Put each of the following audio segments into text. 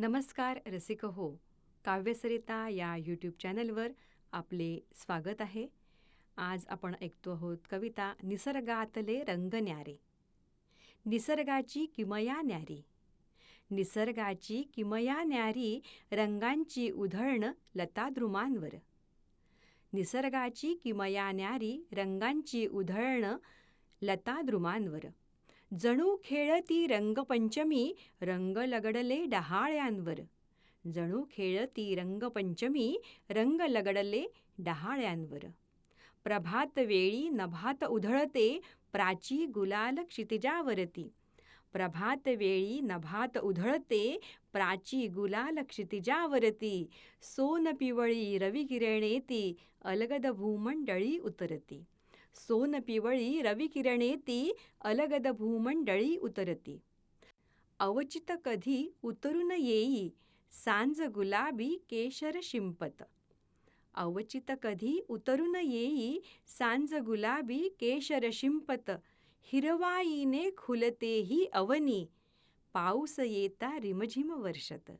नमस्कार रसिक हो. काव्यसरिता या यूट्यूब चॅनलवर आपले स्वागत आहे. आज आपण ऐकतो आहोत कविता निसर्गातले रंग न्यारे. निसर्गाची किमया न्यारी. निसर्गाची किमया न्यारी रंगांची उधळण लताद्रुमांवर. निसर्गाची किमया न्यारी रंगांची उधळण लताद्रुमांवर. जणू खेळती रंगपंचमी रंग लगडले डहाळ्यांवर. जणू खेळती रंगपंचमी रंग लगडले डहाळ्यांवर. प्रभात वेळी नभात उधळते प्राची गुलाल क्षितिजावरती. प्रभात वेळी नभात उधळते प्राची गुलाल क्षितिजावरती. सोन पिवळी रविकिरणेती अलगद भूमंडळी उतरती. सोन पिवळी रविकिरणेती अलगद भूमंडळी उतरती. अवचित कधी उतरून येई सांज गुलाबी केशर शिंपत. अवचित कधी उतरून येई सांज गुलाबी केशर शिंपत. हिरवाईने खुलतेही अवनी पाऊस येता रिमझिम वर्षत.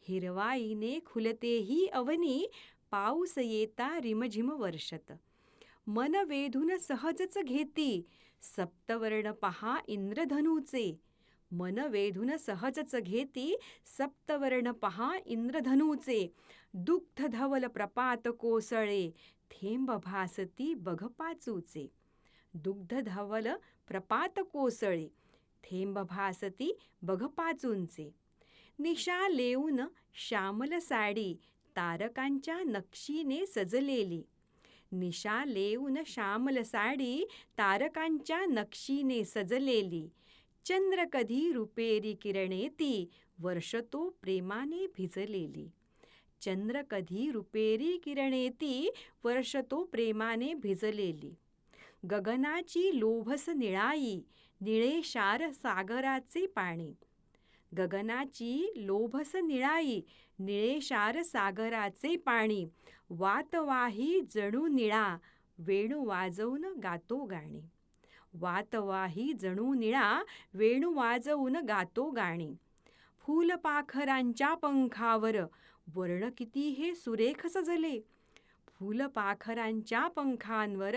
हिरवाईने खुलतेही अवनी पाऊस येता रिमझिम वर्षत. मन वेधून सहजच घेती. सप्तवर्ण पहा इंद्रधनूचे. मन वेधून सहजच घेती सप्तवर्ण पहा इंद्रधनूचे. दुग्ध धवल प्रपात कोसळे थेंब भासती बघपाचूचे दुग्ध धवल प्रपात कोसळे थेंब भासती बघपाचूंचे निशा लेऊन श्यामल साडी तारकांच्या नक्षीने सजलेली. निशा लेऊन श्यामल साडी तारकांच्या नक्षीने सजलेली. चंद्र कधी रुपेरी किरणेती वर्ष तो प्रेमाने भिजलेली. चंद्र कधी रुपेरी किरणेती वर्ष तो प्रेमाने भिजलेली. गगनाची लोभस निळाई निळे शार सागराचे पाणी. गगनाची लोभस निळाई निळेशार सागराचे पाणी वातवाही जणू निळा वेणू वाजवून गातो गाणी. वातवाही जणू निळा वेणू वाजवून गातो गाणी. फुलपाखरांच्या पंखावर वर्ण किती हे सुरेख सजले. फुलपाखरांच्या पंखांवर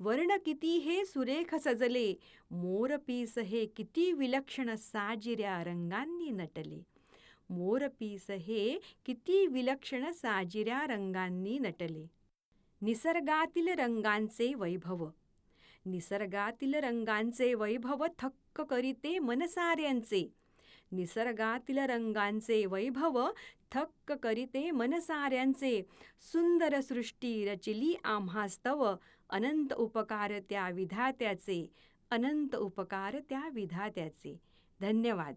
वर्ण किती हे सुरेख सजले. मोरपीस हे किती विलक्षण साजिऱ्या रंगांनी नटले. मोरपीस हे किती विलक्षण साजिऱ्या रंगांनी नटले. निसर्गातील रंगांचे वैभव. निसर्गातील रंगांचे वैभव थक्क करीते मनसाऱ्यांचे. निसर्गातील रंगांचे वैभव थक्क करीते मनसाऱ्यांचे. सुंदर सृष्टी रचिली आम्हास्तव अनंत उपकार त्या विधात्याचे अनंत उपकार त्या विधात्याचे. धन्यवाद.